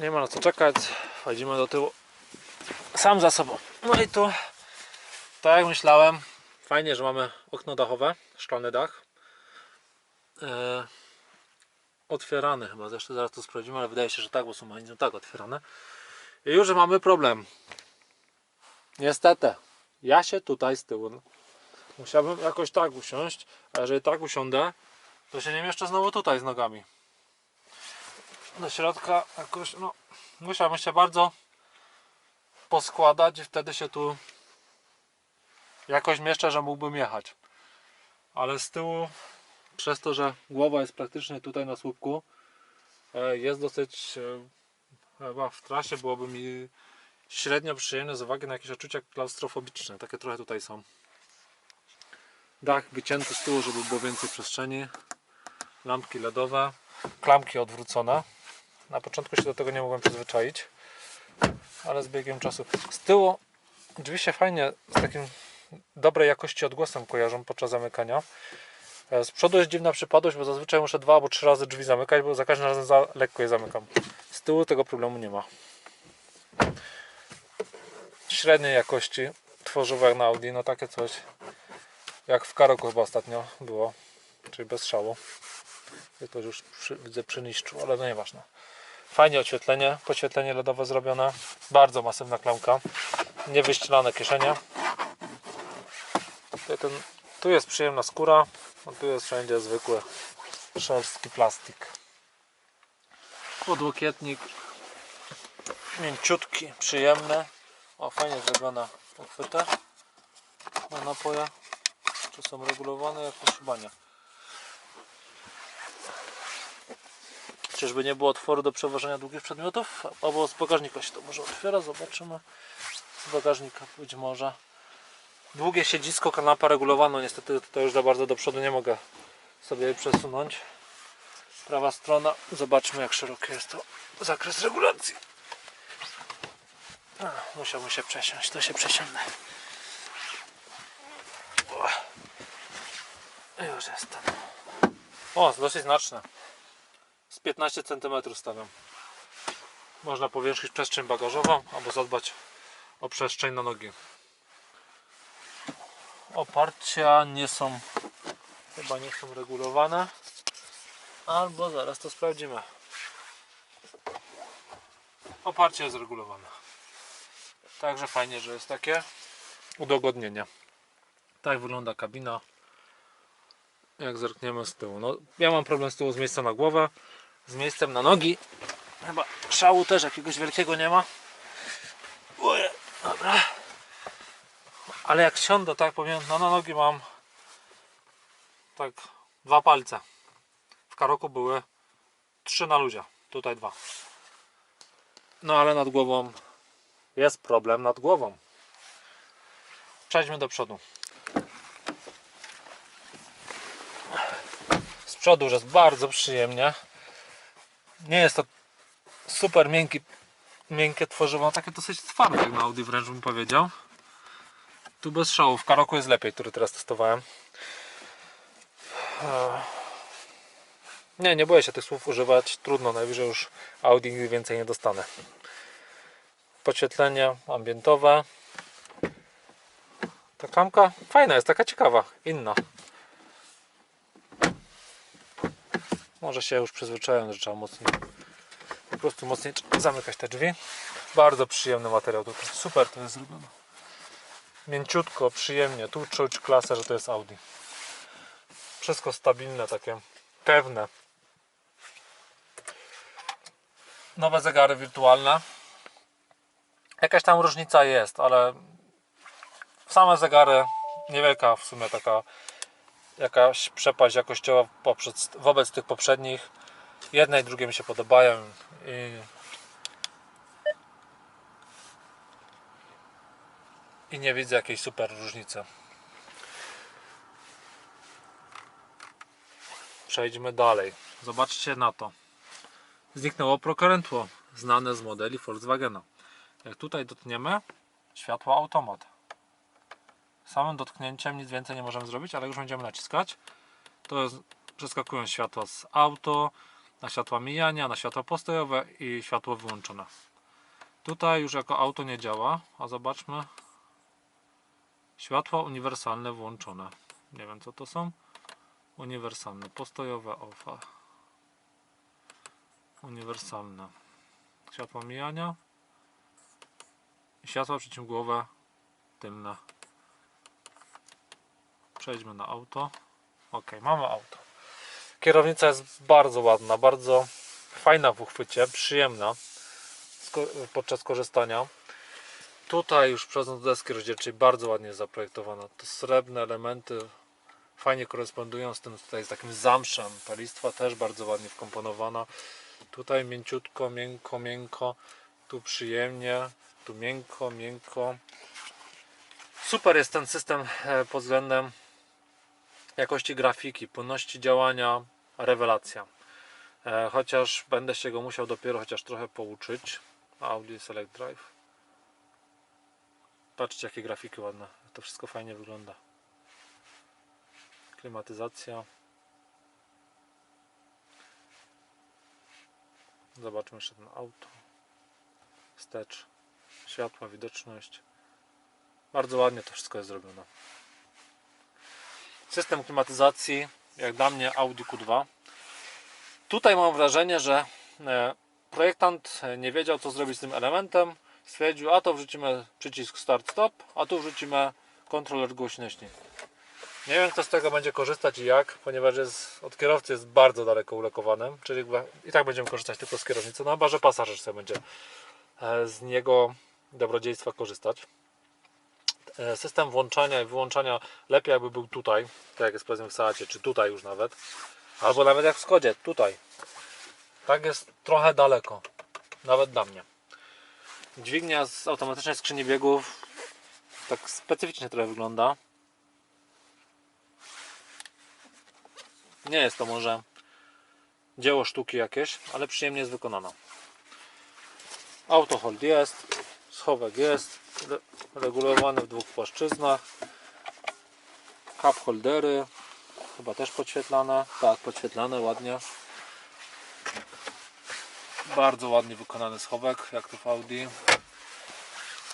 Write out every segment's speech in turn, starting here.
Nie ma na co czekać. Wchodzimy do tyłu. Sam za sobą. No i tu, tak jak myślałem, fajnie, że mamy okno dachowe, szklany dach. E, otwierane chyba, zresztą zaraz to sprawdzimy, ale wydaje się, że tak, bo są mechanizmy tak otwierane. I już mamy problem. Niestety, ja się tutaj z tyłu musiałbym jakoś tak usiąść, a jeżeli tak usiądę, to się nie mieszczę znowu tutaj z nogami. Do środka jakoś, no, musiałbym się bardzo poskładać i wtedy się tu jakoś mieszczę, że mógłbym jechać. Ale z tyłu, przez to, że głowa jest praktycznie tutaj na słupku, e, jest dosyć e, chyba w trasie byłoby mi średnio przyjemne z uwagi na jakieś odczucia klaustrofobiczne. Takie trochę tutaj są. Dach wycięty z tyłu, żeby było więcej przestrzeni. Lampki LEDowe, klamki odwrócone. Na początku się do tego nie mogłem przyzwyczaić, ale z biegiem czasu. Z tyłu drzwi się fajnie z takim dobrej jakości odgłosem kojarzą podczas zamykania. E, Z przodu jest dziwna przypadłość, bo zazwyczaj muszę dwa albo trzy razy drzwi zamykać, bo za każdym razem za lekko je zamykam. Z tyłu tego problemu nie ma. Średniej jakości tworzywo jak na Audi, no takie coś jak w Karoku chyba ostatnio było, czyli bez szału. To już przy, widzę przyniszczył, ale no nieważne. Fajnie oświetlenie, podświetlenie LEDowe zrobione, bardzo masywna klamka, niewyścielane kieszenie. Tu jest przyjemna skóra, a tu jest wszędzie zwykły szorstki plastik. Podłokietnik mięciutki, przyjemny. O, fajnie zrobiona uchwyta na napoje. Czy są regulowane jakoś chyba. Czyżby nie było otworu do przewożenia długich przedmiotów? Albo z bagażnika się to może otwiera, zobaczymy. Z bagażnika być może. Długie siedzisko, kanapa regulowana, niestety to już za bardzo do przodu nie mogę sobie przesunąć. Prawa strona, zobaczmy jak szeroki jest to zakres regulacji. A, musiałbym się przesiąść, to się przesiądę. Już jestem. O, dosyć znaczne. Z 15 cm stawiam. Można powiększyć przestrzeń bagażową albo zadbać o przestrzeń na nogi. Oparcia nie są chyba nie są regulowane. Albo zaraz to sprawdzimy. Oparcie jest regulowane. Także fajnie, że jest takie udogodnienie. Tak wygląda kabina. Jak zerkniemy z tyłu. No, ja mam problem z tyłu z miejscem na głowę, z miejscem na nogi. Chyba szału też jakiegoś wielkiego nie ma. Oje, dobra. Ale jak siądę, tak powiem, no na nogi mam tak dwa palce. W karoku były trzy na luzie. Tutaj dwa. No ale nad głową jest problem nad głową. Przejdźmy do przodu. Z przodu już jest bardzo przyjemnie. Nie jest to super miękki, miękkie tworzywo, takie dosyć twarde jak na Audi wręcz bym powiedział. Tu bez szału, w Karoku jest lepiej, który teraz testowałem. Nie, nie boję się tych słów używać, trudno, najwyżej już Audi nigdy więcej nie dostanę. Podświetlenie ambientowe. Ta klamka fajna jest, taka ciekawa, inna. Może się już przyzwyczaiłem, że trzeba mocniej, po prostu mocniej zamykać te drzwi. Bardzo przyjemny materiał tutaj, super to jest zrobione. Mięciutko, przyjemnie, tu czuć klasę, że to jest Audi. Wszystko stabilne, takie pewne. Nowe zegary wirtualne. Jakaś tam różnica jest, ale same zegary niewielka w sumie taka jakaś przepaść jakościowa poprzez, wobec tych poprzednich. Jedne i drugie mi się podobają i, i nie widzę jakiejś super różnicy. Przejdźmy dalej. Zobaczcie na to. Zniknęło prokrętło znane z modeli Volkswagena. Jak tutaj dotkniemy, światło automat. Samym dotknięciem nic więcej nie możemy zrobić, ale już będziemy naciskać. To jest, przeskakują światła z auto, na światła mijania, na światła postojowe i światło wyłączone. Tutaj już jako auto nie działa, a zobaczmy. Światła uniwersalne włączone. Nie wiem co to są. Uniwersalne, postojowe off. a. Uniwersalne. Światła mijania. Światła przeciwgłowe tylne. Przejdźmy na auto. Ok, mamy auto. Kierownica jest bardzo ładna, bardzo fajna w uchwycie, przyjemna podczas korzystania. Tutaj już przechodząc do deski rozdzielczej bardzo ładnie zaprojektowana. To srebrne elementy fajnie korespondują z tym tutaj z takim zamszem. Ta listwa też bardzo ładnie wkomponowana. Tutaj mięciutko, miękko, miękko. Tu przyjemnie, tu miękko, miękko. Super jest ten system e, pod względem jakości grafiki, płynności działania, rewelacja. E, Chociaż będę się go musiał dopiero chociaż trochę pouczyć. Audi Select Drive. Patrzcie jakie grafiki ładne. To wszystko fajnie wygląda. Klimatyzacja. Zobaczmy jeszcze ten auto. Wstecz. Światła, widoczność. Bardzo ładnie to wszystko jest zrobione. System klimatyzacji, jak dla mnie Audi Q2. Tutaj mam wrażenie, że e, projektant e, nie wiedział co zrobić z tym elementem. Stwierdził, a to wrzucimy przycisk start-stop, a tu wrzucimy kontroler głośności. Nie wiem kto z tego będzie korzystać i jak, ponieważ jest, od kierowcy jest bardzo daleko ulokowanym, czyli i tak będziemy korzystać tylko z kierownicy, no chyba, że pasażer sobie będzie e, z niego dobrodziejstwa korzystać. E, System włączania i wyłączania lepiej jakby był tutaj, tak jak jest powiedzmy w Seacie, czy tutaj już nawet, albo nawet jak w Skodzie, tutaj. Tak jest trochę daleko, nawet dla mnie. Dźwignia z automatycznej skrzyni biegów tak specyficznie trochę wygląda. Nie jest to może dzieło sztuki jakieś, ale przyjemnie jest wykonana. Autohold jest, schowek jest, re- regulowany w dwóch płaszczyznach. Cup holdery, chyba też podświetlane. Tak, podświetlane ładnie. Bardzo ładnie wykonany schowek, jak to w Audi.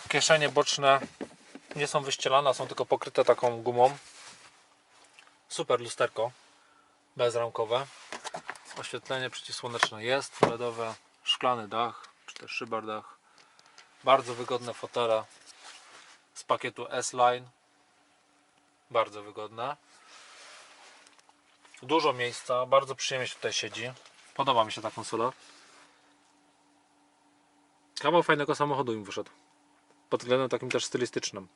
Kieszenie boczne nie są wyścielane, są tylko pokryte taką gumą. Super lusterko bezramkowe. Oświetlenie przeciwsłoneczne jest, LEDowe, szklany dach, czy też szybardach. Bardzo wygodne fotele z pakietu S-Line. Bardzo wygodne. Dużo miejsca, bardzo przyjemnie się tutaj siedzi. Podoba mi się ta konsola. Kawał fajnego samochodu im wyszedł. Pod względem takim też stylistycznym.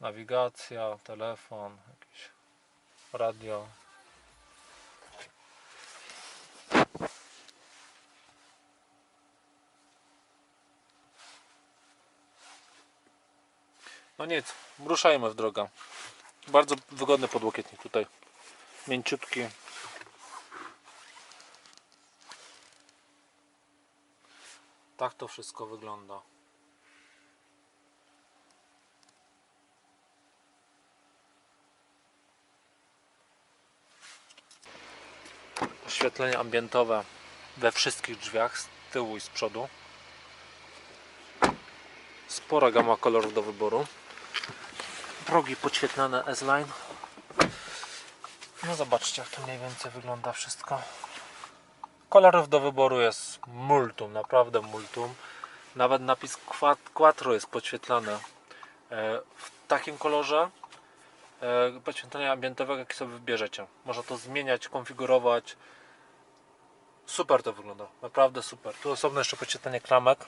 Nawigacja, telefon, jakieś radio. No nic, ruszajmy w drogę. Bardzo wygodny podłokietnik tutaj. Mięciutki. Tak to wszystko wygląda. Oświetlenie ambientowe we wszystkich drzwiach z tyłu i z przodu. Spora gama kolorów do wyboru. Progi podświetlane S-Line. No zobaczcie jak to mniej więcej wygląda wszystko. Kolorów do wyboru jest multum, naprawdę multum. Nawet napis Quat- Quattro jest podświetlany e, w takim kolorze e, podświetlenia ambientowego, jaki sobie wybierzecie. Można to zmieniać, konfigurować. Super to wygląda, naprawdę super. Tu osobno jeszcze podświetlenie klamek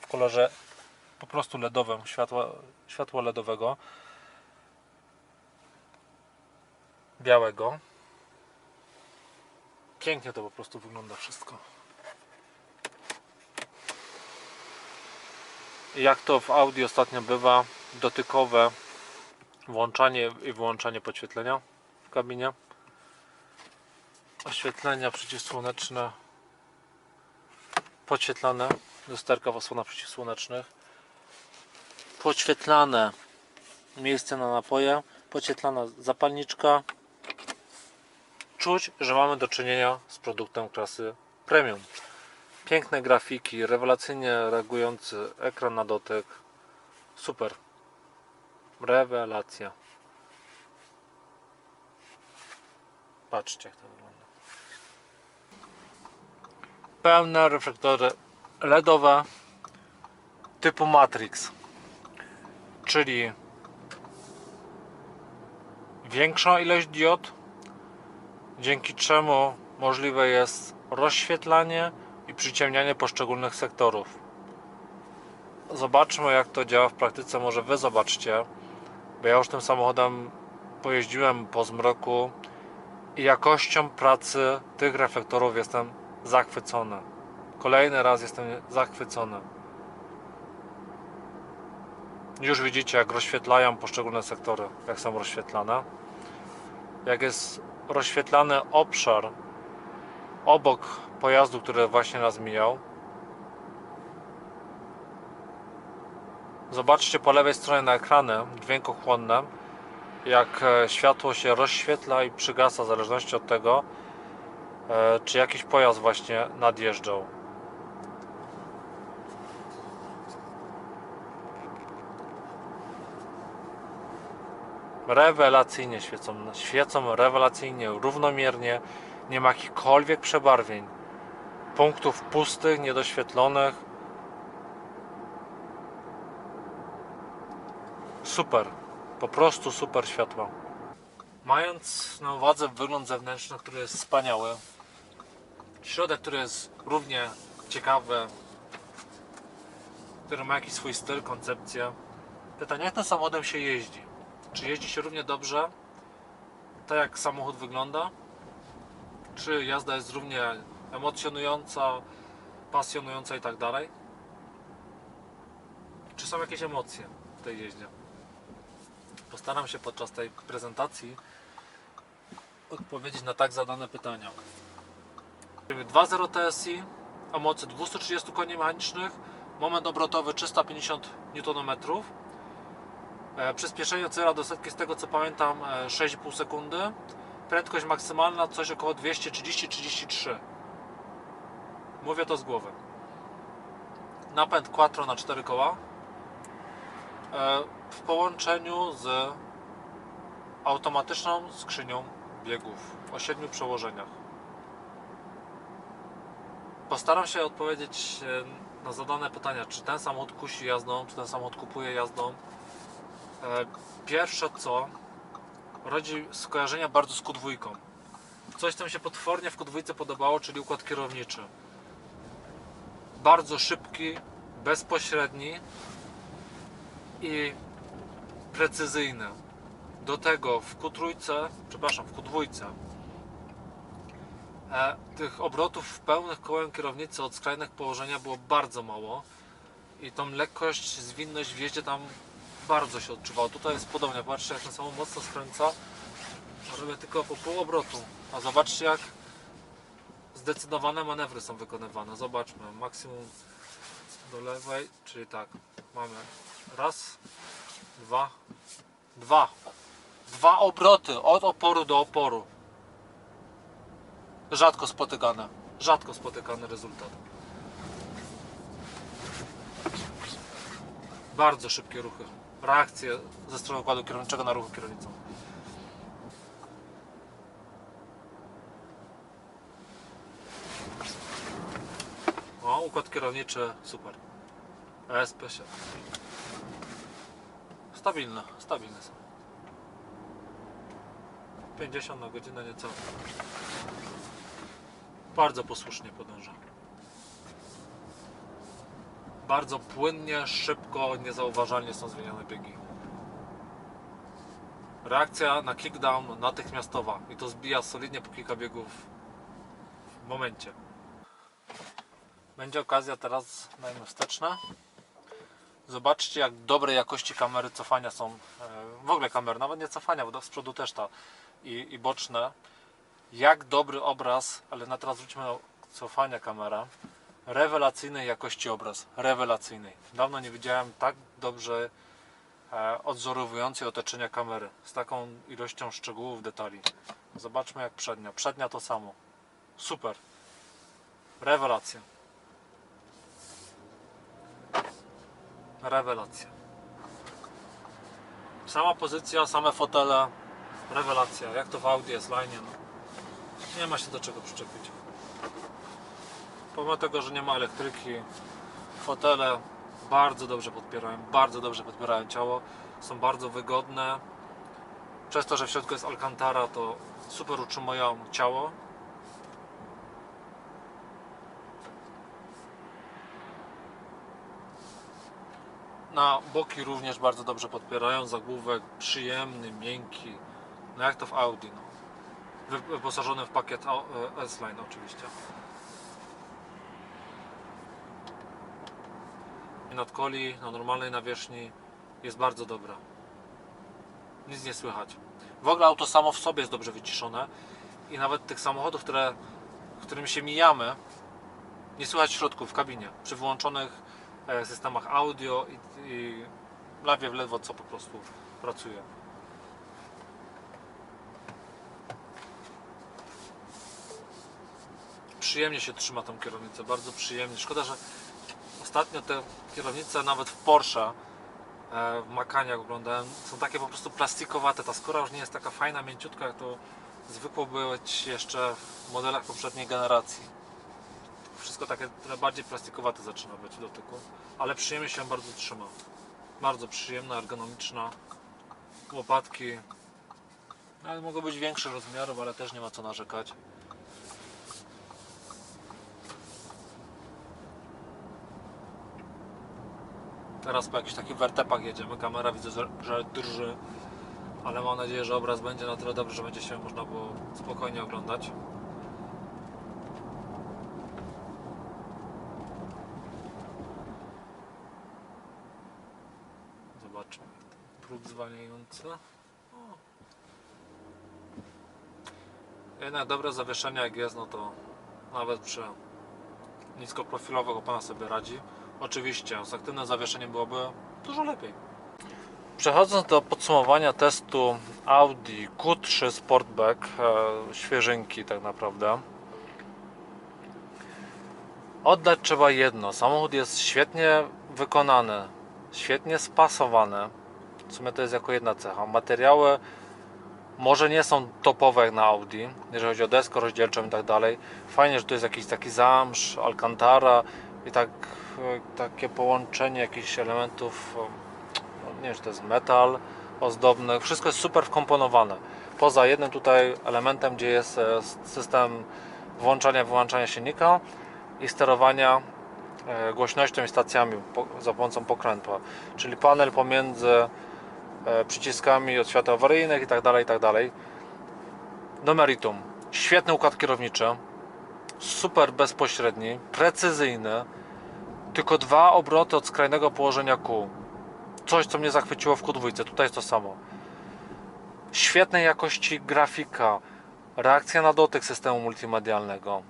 w kolorze po prostu LEDowym, światła, światła LEDowego. Białego. Pięknie to po prostu wygląda wszystko. Jak to w Audi ostatnio bywa, dotykowe włączanie i wyłączanie podświetlenia w kabinie. Oświetlenia przeciwsłoneczne podświetlane, lusterka w osłonach przeciwsłonecznych. Podświetlane miejsce na napoje, podświetlana zapalniczka, czuć, że mamy do czynienia z produktem klasy premium. Piękne grafiki, rewelacyjnie reagujący ekran na dotyk. Super. Rewelacja. Patrzcie jak to wygląda. Pełne reflektory LEDowe typu Matrix. Czyli większą ilość diod, dzięki czemu możliwe jest rozświetlanie i przyciemnianie poszczególnych sektorów. Zobaczmy jak to działa w praktyce, może Wy zobaczcie, bo ja już tym samochodem pojeździłem po zmroku i jakością pracy tych reflektorów jestem zachwycony. Kolejny raz jestem zachwycony. Już widzicie, jak rozświetlają poszczególne sektory, jak są rozświetlane. Jak jest rozświetlany obszar obok pojazdu, który właśnie nas mijał. Zobaczcie po lewej stronie na ekrany dźwiękochłonne, jak e, światło się rozświetla i przygasa w zależności od tego, e, czy jakiś pojazd właśnie nadjeżdżał. Rewelacyjnie świecą, świecą rewelacyjnie, równomiernie, nie ma jakichkolwiek przebarwień, punktów pustych, niedoświetlonych. Super, po prostu super światła. Mając na uwadze wygląd zewnętrzny, który jest wspaniały, środek, który jest równie ciekawy, który ma jakiś swój styl, koncepcję. Pytanie, jak tym samochodem się jeździ? Czy jeździ się równie dobrze, tak jak samochód wygląda? Czy jazda jest równie emocjonująca, pasjonująca i tak dalej? Czy są jakieś emocje w tej jeździe? Postaram się podczas tej prezentacji odpowiedzieć na tak zadane pytania. 2.0 TSI o mocy 230 koni mechanicznych, moment obrotowy 350 Nm, przyspieszenie od 0 do setki z tego co pamiętam e, 6,5 sekundy, prędkość maksymalna coś około 230-33. Mówię to z głowy. Napęd quattro na 4 koła e, w połączeniu z automatyczną skrzynią biegów o 7 przełożeniach. Postaram się odpowiedzieć e, na zadane pytania, czy ten samochód kusi jazdą, czy ten samochód kupuje jazdą. E, Pierwsze co, rodzi skojarzenia bardzo z Q2. Coś, co mi się potwornie w Q2 podobało, czyli układ kierowniczy. Bardzo szybki, bezpośredni i precyzyjny. Do tego w Q3, przepraszam, w Q2 e, tych obrotów w pełnych kołem kierownicy od skrajnych położenia było bardzo mało i tą lekkość, zwinność w jeździe tam bardzo się odczuwało. Tutaj jest podobnie, patrzcie jak ten samochód mocno skręca, robię tylko po pół obrotu, a zobaczcie jak zdecydowane manewry są wykonywane. Zobaczmy, maksimum do lewej, czyli tak, mamy. Raz, dwa, dwa, dwa obroty. Od oporu do oporu. Rzadko spotykane, rzadko spotykany rezultat. Bardzo szybkie ruchy, reakcje ze strony układu kierowniczego na ruchu kierownicą. O, układ kierowniczy super. ESP się. Stabilne, stabilne są. 50 na godzinę nieco. Bardzo posłusznie podąża. Bardzo płynnie, szybko, niezauważalnie są zmieniane biegi. Reakcja na kickdown natychmiastowa i to zbija solidnie po kilka biegów w momencie. Będzie okazja teraz, dajmy wsteczne. Zobaczcie jak dobrej jakości kamery cofania są, e, w ogóle kamery, nawet nie cofania, bo z przodu też ta i, i boczne. Jak dobry obraz, ale na teraz wróćmy do cofania kamera. Rewelacyjnej jakości obraz, rewelacyjnej. Dawno nie widziałem tak dobrze e, odzorowującej otoczenia kamery z taką ilością szczegółów, detali. Zobaczmy jak przednia. Przednia to samo. Super. Rewelacja. Rewelacja. Sama pozycja, same fotele. Rewelacja. Jak to w Audi jest line, no. Nie ma się do czego przyczepić. Pomimo tego, że nie ma elektryki, fotele bardzo dobrze podpierają, bardzo dobrze podpierają ciało, są bardzo wygodne. Przez to, że w środku jest Alcantara, to super utrzymują ciało. Na boki również bardzo dobrze podpierają, zagłówek przyjemny, miękki, no jak to w Audi, no. Wy- Wyposażony w pakiet e, S-Line oczywiście. Nadkoli na normalnej nawierzchni jest bardzo dobra. Nic nie słychać. W ogóle auto samo w sobie jest dobrze wyciszone i nawet tych samochodów, które, którymi się mijamy, nie słychać w środku, w kabinie, przy wyłączonych e, systemach audio i, i lawie w lewo, co po prostu pracuje. Przyjemnie się trzyma tą kierownicę, bardzo przyjemnie. Szkoda, że Ostatnio te kierownice nawet w Porsche, e, w Makaniach oglądałem, są takie po prostu plastikowate. Ta skóra już nie jest taka fajna, mięciutka, jak to zwykło być jeszcze w modelach poprzedniej generacji. Wszystko takie bardziej plastikowate zaczyna być w dotyku, ale przyjemnie się bardzo trzyma. Bardzo przyjemna, ergonomiczna. Łopatki. Ale mogą być większych rozmiarów, ale też nie ma co narzekać. Teraz po jakichś takich wertepach jedziemy. Kamera widzę, że- drży, ale mam nadzieję, że obraz będzie na tyle dobry, że będzie się można było spokojnie oglądać. Zobaczmy. Próg zwalniający. Jednak dobre zawieszenie jak jest, no to nawet przy niskoprofilowych opona sobie radzi. Oczywiście z aktywnym zawieszeniem byłoby dużo lepiej. Przechodząc do podsumowania testu Audi Q3 Sportback, e, świeżynki tak naprawdę. Oddać trzeba jedno. Samochód jest świetnie wykonany, świetnie spasowany. W sumie to jest jako jedna cecha. Materiały może nie są topowe jak na Audi, jeżeli chodzi o deskę rozdzielczą i tak dalej. Fajnie, że tu jest jakiś taki zamsz, Alcantara i tak, e, takie połączenie jakichś elementów, no nie wiem, czy to jest metal ozdobny. Wszystko jest super wkomponowane. Poza jednym tutaj elementem, gdzie jest e, system włączania, wyłączania silnika i sterowania e, głośnością i stacjami za pomocą pokrętła, czyli panel pomiędzy przyciskami od światła awaryjnych i tak dalej, i tak dalej. Do meritum. Świetny układ kierowniczy, super bezpośredni, precyzyjny, tylko dwa obroty od skrajnego położenia kół. Coś, co mnie zachwyciło w Q2, tutaj jest to samo. Świetnej jakości grafika, reakcja na dotyk systemu multimedialnego,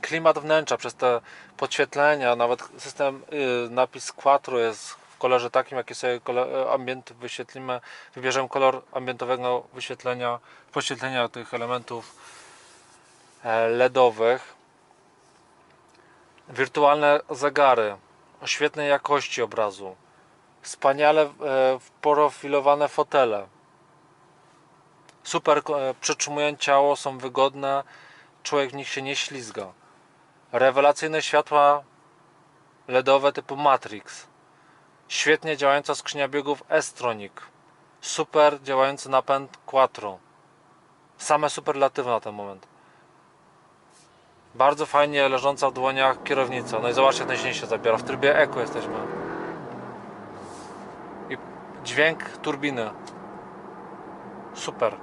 klimat wnętrza przez te podświetlenia, nawet system, y, napis Quattro jest w kolorze takim, jaki sobie ambient wyświetlimy, wybierzemy kolor ambientowego wyświetlenia, podświetlenia tych elementów LEDowych. Wirtualne zegary o świetnej jakości obrazu. Wspaniale e, profilowane fotele. Super e, przytrzymują ciało, są wygodne, człowiek w nich się nie ślizga. Rewelacyjne światła LEDowe typu Matrix. Świetnie działająca skrzynia biegów S-Tronic. Super działający napęd Quattro. Same superlatywy na ten moment. Bardzo fajnie leżąca w dłoniach kierownica. No i zobaczcie, ten silnik się zabiera. W trybie Eco jesteśmy. I dźwięk turbiny. Super.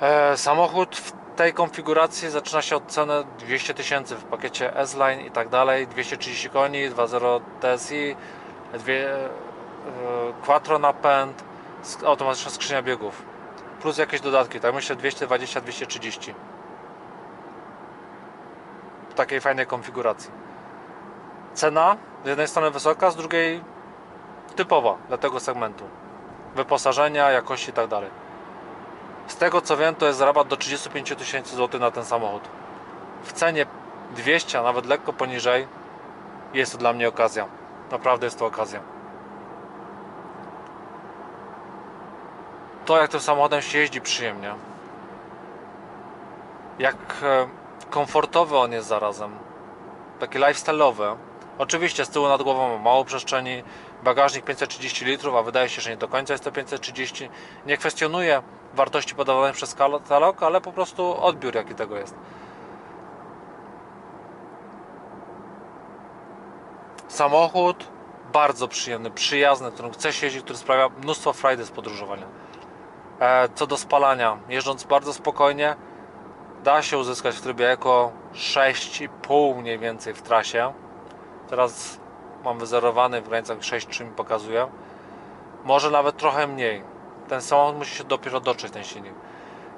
E, samochód w tej konfiguracji zaczyna się od ceny 200 tysięcy w pakiecie S-Line i tak dalej. 230 koni, 2.0 TSI, dwie, e, quattro napęd, automatyczna skrzynia biegów. Plus jakieś dodatki, tak myślę 220-230 w takiej fajnej konfiguracji. Cena z jednej strony wysoka, z drugiej typowa dla tego segmentu. Wyposażenia, jakości i tak dalej. Z tego co wiem, to jest rabat do 35 tysięcy złotych na ten samochód. W cenie 200, a nawet lekko poniżej, jest to dla mnie okazja. Naprawdę jest to okazja. To jak tym samochodem się jeździ przyjemnie. Jak e, komfortowy on jest zarazem. Taki lifestyle'owy. Oczywiście z tyłu nad głową ma mało przestrzeni, bagażnik 530 litrów, a wydaje się, że nie do końca jest to 530. Nie kwestionuję wartości podawanych przez katalog, ale po prostu odbiór jaki tego jest. Samochód bardzo przyjemny, przyjazny, którym chce jeździć, który sprawia mnóstwo frajdy z podróżowania. E, co do spalania, jeżdżąc bardzo spokojnie, da się uzyskać w trybie Eco 6,5 mniej więcej w trasie. Teraz mam wyzerowany w granicach 6,3 mi pokazuje. Może nawet trochę mniej. Ten samochód musi się dopiero dotrzeć ten silnik.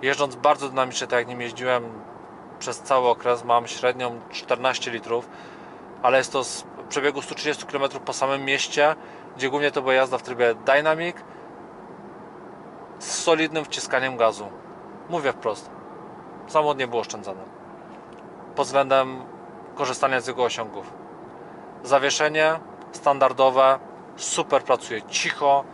Jeżdżąc bardzo dynamicznie, tak jak nim jeździłem przez cały okres, mam średnią 14 litrów, ale jest to z przebiegu 130 km po samym mieście, gdzie głównie to była jazda w trybie Dynamic z solidnym wciskaniem gazu. Mówię wprost. Samochód nie był oszczędzany. Pod względem korzystania z jego osiągów. Zawieszenie standardowe, super pracuje, cicho,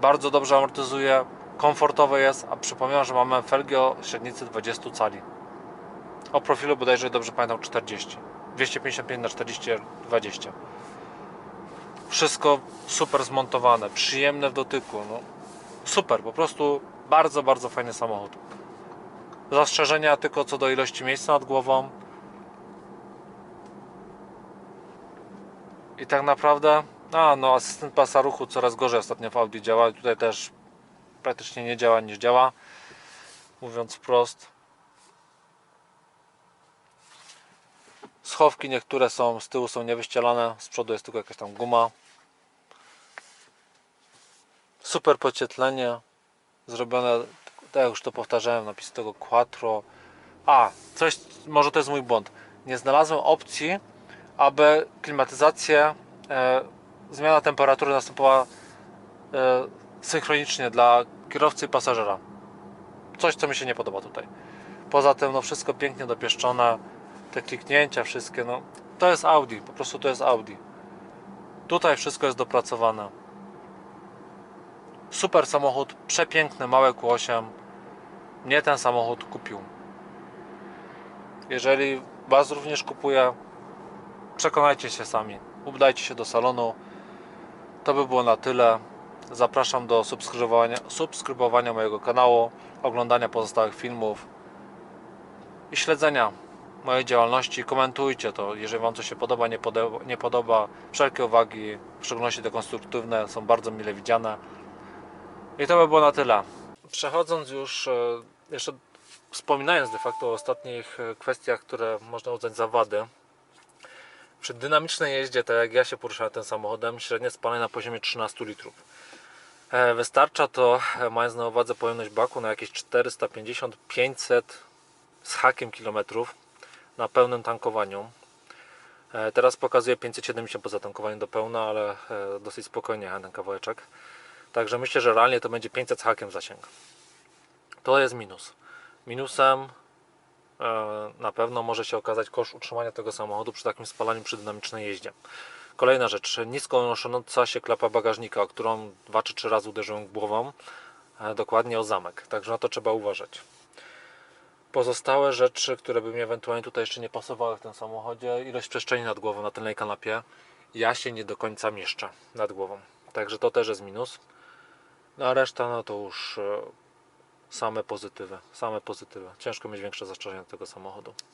bardzo dobrze amortyzuje, komfortowe jest, a przypominam, że mamy felgi o średnicy 20 cali. O profilu bodajże dobrze pamiętam 40. 255 na 40 20. Wszystko super zmontowane, przyjemne w dotyku. No, super, po prostu bardzo, bardzo fajny samochód. Zastrzeżenia tylko co do ilości miejsca nad głową. I tak naprawdę, a no asystent pasa ruchu coraz gorzej ostatnio w Audi działa. Tutaj też praktycznie nie działa niż działa. Mówiąc wprost. Schowki niektóre są z tyłu są niewyścielane, z przodu jest tylko jakaś tam guma. Super podświetlenie zrobione, tak już to powtarzałem, napis tego Quattro. A, coś, może to jest mój błąd. Nie znalazłem opcji, aby klimatyzację, e, zmiana temperatury następowała e, synchronicznie dla kierowcy i pasażera. Coś, co mi się nie podoba tutaj. Poza tym, no wszystko pięknie dopieszczone, te kliknięcia wszystkie, no to jest Audi, po prostu to jest Audi. Tutaj wszystko jest dopracowane. Super samochód, przepiękny, małe Q8. Mnie ten samochód kupił. Jeżeli Was również kupuje, przekonajcie się sami. Udajcie się do salonu. To by było na tyle. Zapraszam do subskrybowania, subskrybowania mojego kanału, oglądania pozostałych filmów i śledzenia mojej działalności. Komentujcie to, jeżeli Wam coś się podoba, nie podoba, nie podoba. Wszelkie uwagi, w szczególności te konstruktywne, są bardzo mile widziane. I to by było na tyle. Przechodząc już, e, jeszcze wspominając de facto o ostatnich e, kwestiach, które można uznać za wady. Przy dynamicznej jeździe, tak jak ja się poruszałem tym samochodem, średnie spalanie na poziomie 13 litrów. E, Wystarcza to, mając na uwadze pojemność baku, na jakieś 450-500 z hakiem kilometrów na pełnym tankowaniu. Teraz pokazuje 570 po zatankowaniu do pełna, ale dosyć spokojnie ten kawałeczek. Także myślę, że realnie to będzie 500 z hakiem zasięg. To jest minus. Minusem e, na pewno może się okazać koszt utrzymania tego samochodu przy takim spalaniu przy dynamicznej jeździe. Kolejna rzecz, nisko unosząca się klapa bagażnika, o którą dwa czy trzy razy uderzyłem głową, e, dokładnie o zamek, także na to trzeba uważać. Pozostałe rzeczy, które by mi ewentualnie tutaj jeszcze nie pasowały w tym samochodzie, ilość przestrzeni nad głową na tylnej kanapie, ja się nie do końca mieszczę nad głową, także to też jest minus. No a reszta no to już e, same pozytywy, same pozytywy. Ciężko mieć większe zastrzeżenia do tego samochodu.